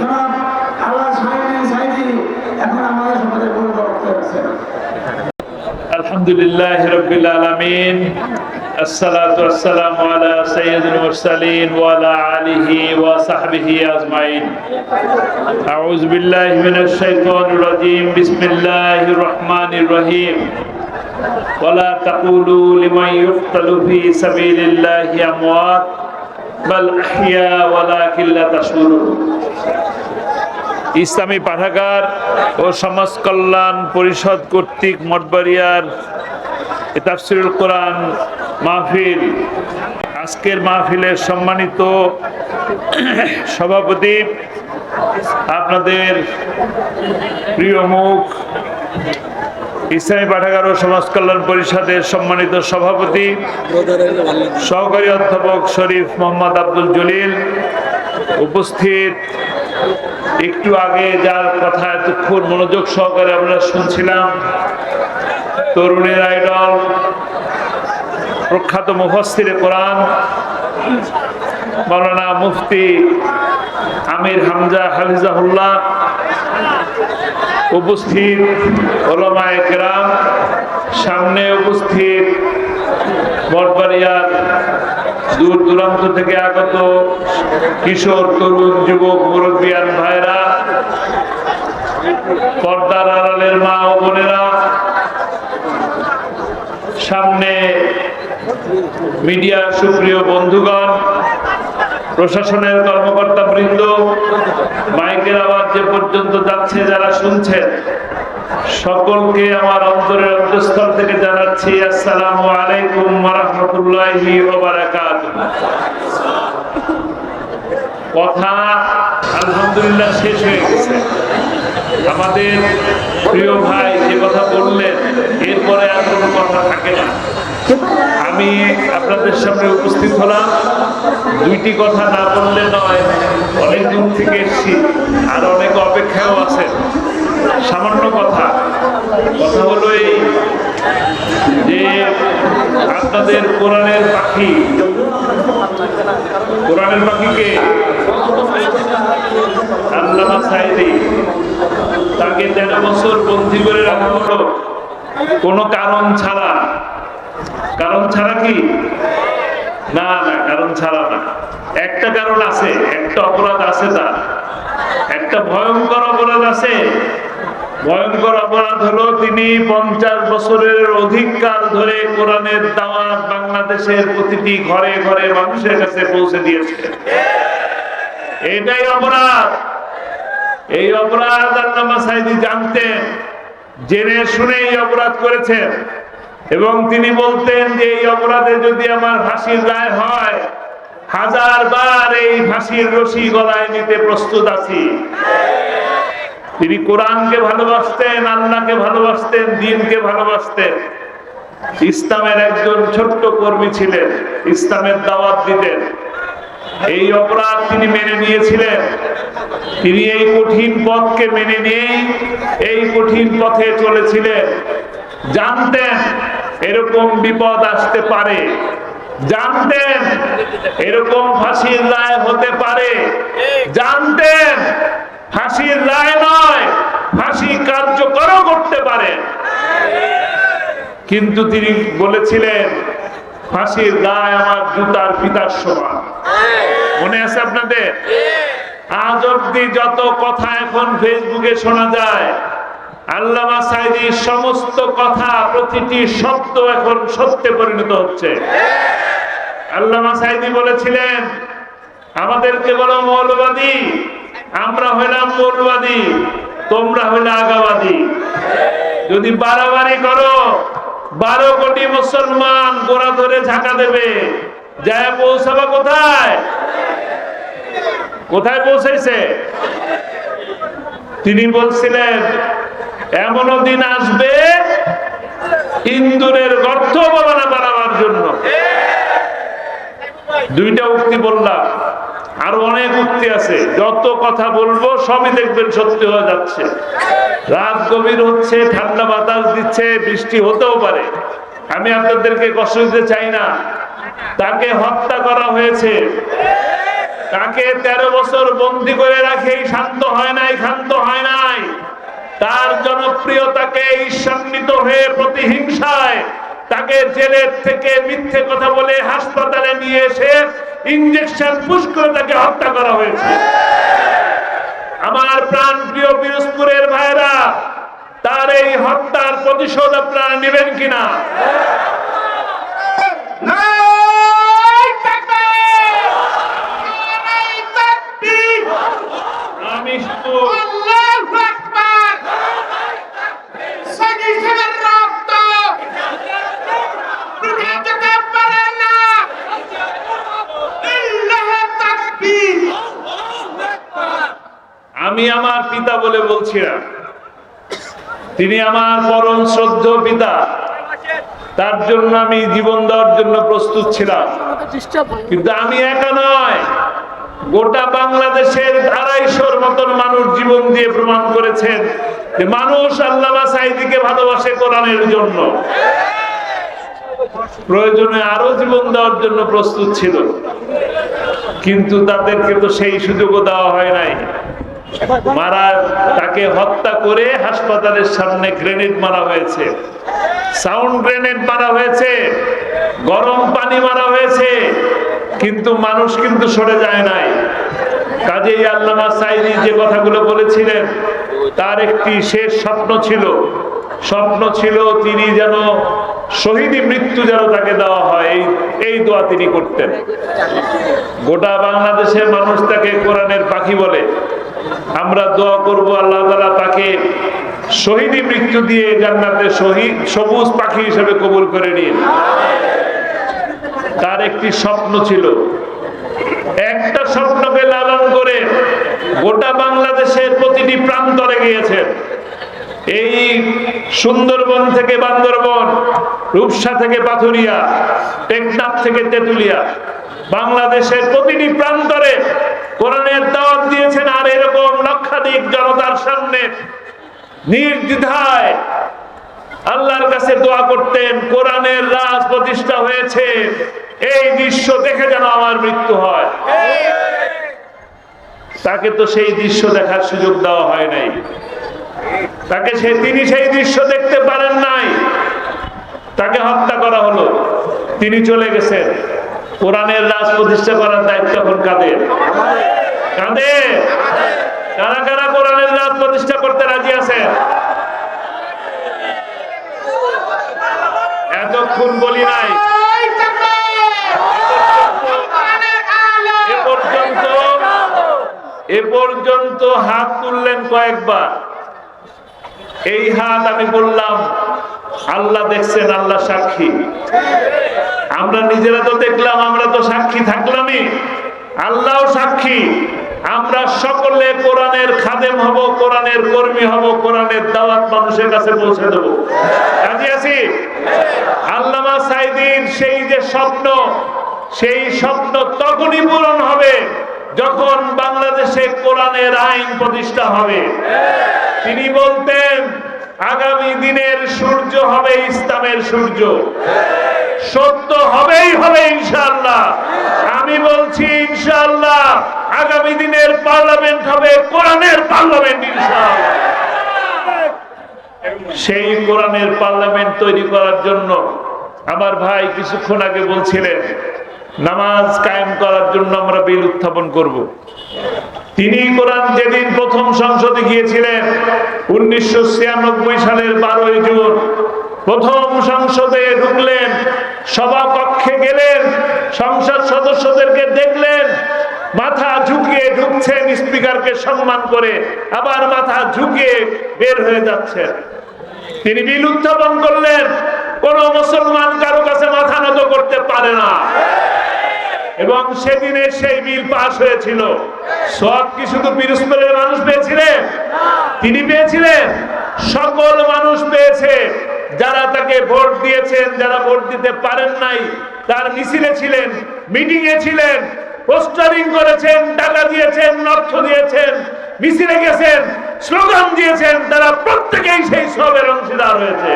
জনাব আল্লাহ সাহেব সাইদি এখন আমাদের সমাজের কোনো বক্তব্য আছে الحمد لله رب العالمين الصلاة والسلام على سيد المرسلين وعلى آله وصحبه أجمعين أعوذ بالله من الشيطان الرجيم بسم الله الرحمن الرحيم ولا تقولوا لمن يقتل في سبيل الله أموات ইসলামী পাঠাগার ও সমাজ কল্যাণ পরিষদ কর্তৃক মঠবাড়িয়ার তাফসিরুল কোরআন মাহফিল, আজকের মাহফিলের সম্মানিত সভাপতি, আপনাদের প্রিয় মুখ ইসলামী পাঠাগার ও সমাজ কল্যাণ পরিষদের সম্মানিত সভাপতি, সহকারী অধ্যাপক শরীফ মোহাম্মদ আব্দুল জলিল উপস্থিত। একটু আগে যার কথা এতক্ষণ মনোযোগ সহকারে আমরা শুনছিলাম, তরুণের আইডল, প্রখ্যাত মুফাসসিরে কোরআন মৌলানা মুফতি আমির হামজা হাফিজাহুল্লাহ উপস্থিত সামনে উপস্থিত বটবাড়িয়ার দূর দূরান্ত থেকে আগত কিশোর, তরুণ, যুবক, মুরব্বিয়ান ভাইরা, পর্দার আড়ালের মা ও বোনেরা, সামনে মিডিয়ার সুপ্রিয় বন্ধুগণ প্রশাসনের কর্মকর্তা বৃন্দ, মাইকের আওয়াজ যে পর্যন্ত যাচ্ছে যারা শুনছেন, সকলকে আমার অন্তরের অন্তঃস্থল থেকে জানাচ্ছি, আসসালামু আলাইকুম রহমতুল্লাহি কথা আলহামদুলিল্লাহ শেষ হয়ে গেছে। আমাদের প্রিয় ভাই যে কথা বললেন, এরপরে আর কোনো কথা থাকে না। আমি আপনাদের সামনে উপস্থিত হলাম। দুইটি কথা না বললে নয় অনেক দূর থেকে এসেছি, আর অনেক অপেক্ষাও আছেন সামান্য কথা। কথা হলো এই যে আপনাদের কোরআনের পাখি। কোরআনের পাখিকে আল্লামা সাইদি। তাকে তেরো বছর বন্দি করে রাখা হলো। কোনো কারণ ছাড়া কারণ ছাড়া কি? না না, কারণ ছাড়া না। একটা কারণ আছে, একটা অপরাধ আছে তার। একটা ভয়ঙ্কর অপরাধ আছে। ভয়ঙ্কর অপরাধ হলো তিনি পঞ্চাশ বছরের অধিক কাল ধরে কোরআনের দাওয়াত বাংলাদেশের প্রতিটি ঘরে ঘরে মানুষের কাছে পৌঁছে দিয়েছে। এটাই অপরাধ। এই অপরাধ আল্লামা সাইদি জানতেন, জেনে শুনে এই অপরাধ করেছেন। এবং তিনি বলতেন যে এই অপরাধে যদি আমার ফাঁসির রায় হয়, হাজার বার এই ফাঁসির রশি গলায় নিতে প্রস্তুত আছি। তিনি কোরআনকে ভালোবাসতেন, আল্লাহকে ভালোবাসতেন, দিনকে ভালোবাসতেন। ইসলামের একজন ছোট্ট কর্মী ছিলেন, ইসলামের দাওয়াত দিতেন। এই অপরাধ তিনি মেনে নিয়েছিলেন। তিনি এই কঠিন পথকে মেনে নিয়ে এই কঠিন পথে চলেছিলেন। জানতেন এরকম বিপদ আসতে পারে। জানতেন, এরকম ফাঁসির রায় হতে পারে। জানতেন, ফাঁসির রায় নয়, ফাঁসি কার্যকরও করতে পারে। কিন্তু তিনি বলেছিলেন, ফাঁসির রায় আমার জুতার পিতার সমান। মনে আছে আপনাদের? আজ অব্দি যত কথা এখন ফেসবুকে শোনা যায় আল্লামা সাইদির সমস্ত কথা প্রতিটি শব্দ এখন সত্যে পরিণত হচ্ছে। আল্লামা সাইদি বলেছিলেন, আমাদেরকে বলো মৌলবাদী, আমরা হইলাম মৌলবাদী, তোমরা হইলে আগাবাদী। যদি বাড়াবাড়ি করো, বারো কোটি মুসলমান গোড়া ধরে ঝাঁকা দেবে। যায় পৌঁছাবা কোথায়? কোথায় পৌঁছাইছে? তিনি বলছিলেন এমনও দিন আসবে ইন্দুরের গর্ত বাবানা বানাবার জন্য। দুইটা উক্তি বললাম। আরও অনেক উক্তি আছে। যত কথা বলব সবই দেখবেন সত্যি হয়ে যাচ্ছে। রাত গভীর হচ্ছে, ঠান্ডা বাতাস দিচ্ছে, বৃষ্টি হতেও পারে। আমি আপনাদেরকে কষ্ট দিতে চাই না। তাকে হত্যা করা হয়েছে। তাকে তেরো বছর বন্দি করে রাখা দেখেই শান্ত হয় নাই শান্ত হয় নাই। তার জনপ্রিয়তাকে ঈর্ষান্বিত হয়ে প্রতিহিংসায় তাকে জেলের থেকে মিথ্যে কথা বলে হাসপাতালে নিয়ে এসে ইঞ্জেকশন পুশ করে তাকে হত্যা করা হয়েছে। আমার প্রাণ প্রিয় পিরোজপুরের ভাইরা তার এই হত্যার প্রতিশোধ আপনারা নেবেন কিনা? নাই তাকবীর নাই তাকবীর আমি শুধু আল্লাহু আকবার সাজি সাগর রক্ত বৃথা যেতে পারে না আল্লাহ তাকবীর আমি আমার পিতা বলে বলছি না তিনি আমার পরম শ্রদ্ধ পিতা। তার জন্য আমি জীবন দেওয়ার জন্য প্রস্তুত ছিলাম। কিন্তু আমি একা নয়। গোটা বাংলাদেশের আড়াইশোর মতন মানুষ জীবন দিয়ে প্রমাণ করেছেন যে মানুষ আল্লামা সাইদিকে ভালোবাসে কোরআনের জন্য। প্রয়োজনে আরও জীবন দেওয়ার জন্য প্রস্তুত ছিল। কিন্তু তাদেরকে তো সেই সুযোগও দেওয়া হয় নাই। মারা তাকে হত্যা করে হাসপাতালের সামনে গ্রেনেড মারা হয়েছে। সাউন্ড গ্রেনেড মারা হয়েছে, গরম পানি মারা হয়েছে, কিন্তু মানুষ কিন্তু সরে যায় নাই। কাজেই আল্লামা সাইদি যে কথাগুলো বলেছিলেন, তার একটি শেষ স্বপ্ন ছিল। স্বপ্ন ছিল তিনি যেন শহীদি মৃত্যু যেন তাকে দেওয়া হয়, এই এই দোয়া তিনি করতেন। গোটা বাংলাদেশের মানুষ তাকে কোরআনের পাখি বলে। আমরা দোয়া করব আল্লাহ তালা তাকে শহীদি মৃত্যু দিয়ে জান্নাতে শহীদ, সবুজ পাখি হিসেবে কবুল করে নিন তার একটি স্বপ্ন ছিল। একটা স্বপ্নকে লালন করে গোটা বাংলাদেশের প্রতিটি প্রান্তরে গিয়েছেন এই সুন্দরবন থেকে বান্দরবন, রূপসা থেকে পাথুরিয়া, টেকনাফ থেকে তেতুলিয়া, বাংলাদেশের প্রতিটি প্রান্তরে কোরআনের দাওয়াত দিয়েছেন আর লক্ষাধিক জনতার সামনে নির্দ্বিধায় আল্লাহর কাছে দোয়া করতেন, কোরআনের রাজ প্রতিষ্ঠা হয়েছে, এই দৃশ্য দেখে যেন আমার মৃত্যু হয়। তাকে তো সেই দৃশ্য দেখার সুযোগ দেওয়া হয় নাই। তাকে সে, তিনি সেই দৃশ্য দেখতে পারেন নাই। তাকে হত্যা করা হলো। তিনি চলে গেছেন। কোরআনের রাজ প্রতিষ্ঠা করার দায়িত্ব এখন কাদের? কাদের? কারা কারা কোরআনের রাজ প্রতিষ্ঠা করতে রাজি আছেন এতক্ষণ বলি নাই। এ পর্যন্ত এ পর্যন্ত হাত তুললেন কয়েকবার। এই হাত আমি বললাম, আল্লাহ দেখছেন আল্লাহ সাক্ষী। আমরা নিজেরা তো দেখলাম, আমরা তো সাক্ষী থাকলামই। আল্লাহও সাক্ষী। আমরা সকলে কোরআনের খাদেম হব, কোরআনের কর্মী হব, কোরআনের দাওয়াত মানুষের কাছে পৌঁছে দেবো। আছি? আল্লামা সাইদির সেই যে স্বপ্ন, সেই স্বপ্ন তখনই পূরণ হবে যখন বাংলাদেশে কোরআনের আইন প্রতিষ্ঠা হবে। তিনি বলতেন, আগামী দিনের সূর্য হবে ইসলামের সূর্য। সত্য হবেই হবে ইনশাল্লাহ আমি বলছি ইনশাল্লাহ আগামী দিনের পার্লামেন্ট হবে, কোরআনের পার্লামেন্ট ইনশাআল্লাহ সেই কোরআনের পার্লামেন্ট তৈরি করার জন্য আমার ভাই কিছুক্ষণ আগে বলছিলেন, নামাজ কায়েম করার জন্য আমরা বিল উত্থাপন করব। তিনি কোরআন যেদিন প্রথম সংসদে গিয়েছিলেন, উনিশশো ছিয়ানব্বই সালের বারোই জুন প্রথম সংসদে ঢুকলেন, সভাকক্ষে গেলেন, সংসদ সদস্যদেরকে দেখলেন, মাথা ঝুঁকিয়ে ঢুকছেন স্পিকারকে সম্মান করে, আবার মাথা ঝুঁকিয়ে বের হয়ে যাচ্ছেন। তিনি বিল উত্থাপন করলেন, কোন মুসলমান কারও কাছে মাথা নত করতে পারে না। এবং সেদিনে সেই বিল পাশ হয়েছিল। সব কি শুধু পিরোজপুরের মানুষ পেয়েছিলেন? তিনি পেয়েছিলেন, সকল মানুষ পেয়েছে। যারা তাকে ভোট দিয়েছেন, যারা ভোট দিতে পারেন নাই, তার মিছিলে ছিলেন মিটিং এ ছিলেন, পোস্টারিং করেছেন, টাকা দিয়েছেন, অর্থ দিয়েছেন, মিছিলে গেছেন, স্লোগান দিয়েছেন, তারা প্রত্যেকেই সেই সবের অংশীদার হয়েছে।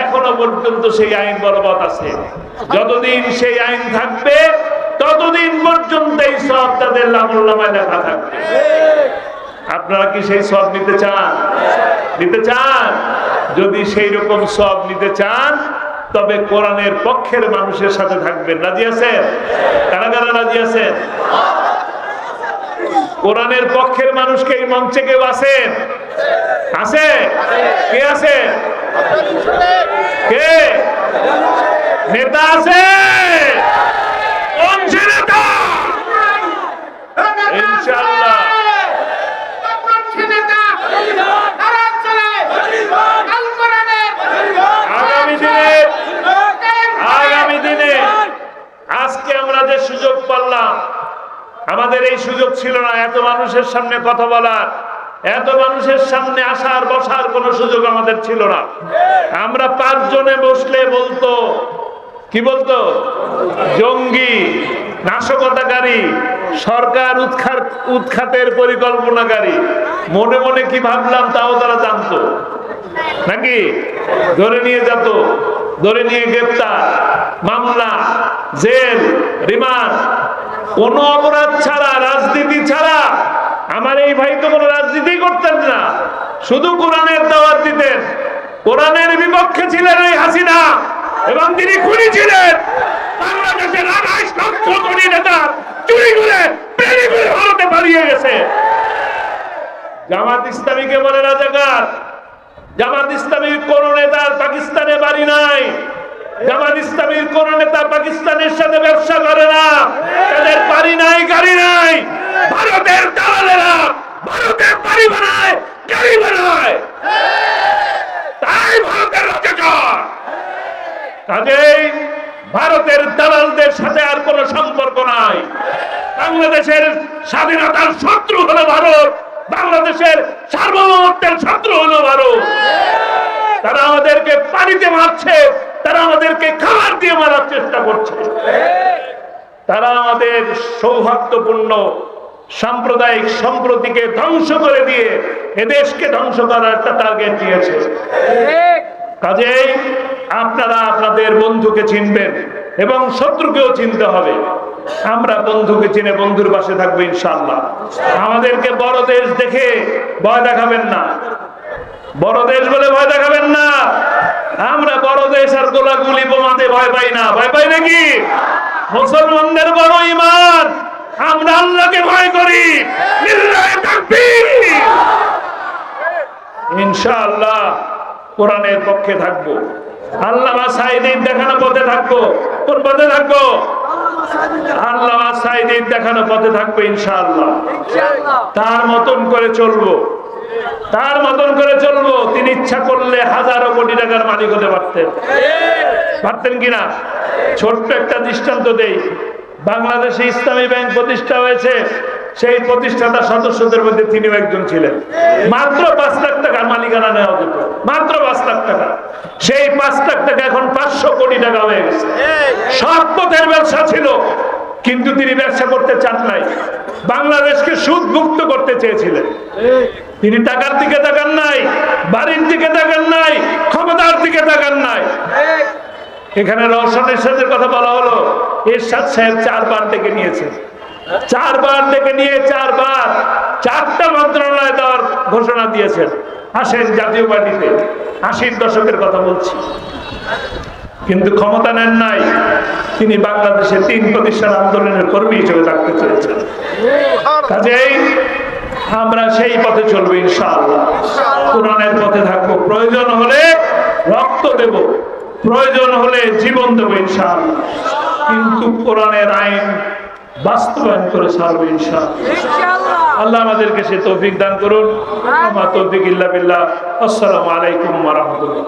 এখনও পর্যন্ত সেই আইন বলবৎ আছে। যতদিন সেই আইন থাকবে, ততদিন পর্যন্ত এই সব তাদের লামুল্লামায় লেখা থাকবে। আপনারা কি সেই সব নিতে চান? নিতে চান? যদি সেই রকম সব নিতে চান, তবে কোরআনের পক্ষের মানুষের সাথে থাকবেন। রাজি আছেন? কারা কারা রাজি আছেন? কোরআনের পক্ষের মানুষকে এই মঞ্চে কেউ আছেন? আছে? কে আছে? কে? নেতা আছে কোন সে নেতা ইনশাআল্লাহ। আগামী দিনে আগামী দিনে আজকে আমরা যে সুযোগ পারলাম। আমাদের এই সুযোগ ছিল না, এত মানুষের সামনে কথা বলার, এত মানুষের সামনে আসার, বসার কোনো সুযোগ আমাদের ছিল না। আমরা পাঁচজনে বসলে বলতো, কি বলতো? জঙ্গি, নাশকতাকারী, সরকার উৎখাত উৎখাতের পরিকল্পনাকারী। মনে মনে কি ভাবলাম তাও তারা জানতো। নাকি? ধরে নিয়ে যেত। ধরে নিয়ে গ্রেপ্তার, মামলা, জেল, রিমান্ড, কোন অপরাধ ছাড়া, রাজনীতি ছাড়া। আমার এই ভাই তো কোনো রাজনীতি করতেন না, শুধু কোরআনের দাওয়াত দিতেন। কোরআনের বিপক্ষে ছিলেন এই হাসিনা, এবং তিনি খুনি ছিলেন। গেছে। জামাত ইসলামীকে বলে রাজাকার জামাত ইসলামীর কোন নেতার পাকিস্তানে বাড়ি নাই। জামাত ইসলামীর কোন নেতা পাকিস্তানের সাথে ব্যবসা করে না। তাদের বাড়ি নাই, গাড়ি নাই ভারতের দালালেরা ভারতের বাড়ি বানায় গাড়ি বানায় তাই ভারতের রাজাকার কাজেই ভারতের দালালদের সাথে আর কোনো সম্পর্ক নাই বাংলাদেশের স্বাধীনতার শত্রু হলো ভারত বাংলাদেশের সার্বভৌমত্বের শত্রু হলো ভারত তারা আমাদেরকে পানিতে মারছে তারা আমাদেরকে খাবার দিয়ে মারার চেষ্টা করছে তারা আমাদের সৌহার্দ্যপূর্ণ, সাম্প্রদায়িক সম্প্রতিকে ধ্বংস করে দিয়ে এদেশকে ধ্বংস করার একটা টার্গেট দিয়েছে। কাজেই আপনারা আপনাদের বন্ধুকে চিনবেন এবং শত্রুকেও চিনতে হবে। আমরা বন্ধুকে চিনে বন্ধুর পাশে থাকব ইনশাআল্লাহ। আমাদেরকে বড় দেশ দেখে ভয় দেখাবেন না। বড় দেশ বলে ভয় দেখাবেন না। আমরা বড় দেশ আর গোলাগুলি বোমাতে ভয় পাই না। ভয় পাই নাকি? মুসলমানদের বড় ইমান আমরা আল্লাহকে ভয় করি। ইনশাআল্লাহ কোরআনের পক্ষে থাকব। আল্লাহ সাইদিন দেখানো পথে থাকব। কোন পথে থাকব? আল্লামা সাইদিন দেখানো পথে থাকব ইনশাআল্লাহ। তার মতন করে চলবো। তার মতন করে চলবো, তিনি ইচ্ছা করলে হাজারো কোটি টাকার মালিক হতে পারতেন। পারতেন কিনা ছোট্ট একটা দৃষ্টান্ত দেই। বাংলাদেশে ইসলামী ব্যাংক প্রতিষ্ঠা হয়েছে, সেই প্রতিষ্ঠাতা সদস্যদের মধ্যে তিনিও একজন ছিলেন। মাত্র পাঁচ লাখ টাকার মালিকানা নেওয়া যেত মাত্র পাঁচ লাখ টাকা। সেই পাঁচ লাখ টাকা এখন পাঁচশো কোটি টাকা হয়ে গেছে। সব পথের ব্যবসা ছিল, কিন্তু তিনি ব্যবসা করতে চান নাই। বাংলাদেশকে সুদ মুক্ত করতে চেয়েছিলেন। তিনি টাকার দিকে তাকান নাই, বাড়ির দিকে তাকান নাই, ক্ষমতার দিকে তাকান নাই। এখানে রওশন এরশাদের কথা বলা হলো। এরশাদ সাহেব চারবার ডেকে নিয়েছেন। চারবার ডেকে নিয়ে চারবার চারটা মন্ত্রণালয় দেওয়ার ঘোষণা দিয়েছেন। আসেন জাতীয় পার্টিতে। আশির দশকের কথা বলছি। কিন্তু ক্ষমতা নেন নাই। তিনি বাংলাদেশে তিন প্রতিষ্ঠান আন্দোলনের কর্মী হিসেবে থাকতে চেয়েছেন। কাজেই আমরা সেই পথে চলবো ইনশাআল্লাহ। কোরআনের পথে থাকব। প্রয়োজন হলে রক্ত দেব। প্রয়োজন হলে জীবন দেবো ইনশাআল্লাহ। কিন্তু কোরআনের আইন বাস্তবায়ন করে ছাড়বো ইনশাআল্লাহ। আল্লাহ আমাদেরকে সে তৌফিক দান করুন। আমার তৌফিক ইল্লা বিল্লাহ। আসসালামু আলাইকুম ওয়া রাহমাতুল্লাহ।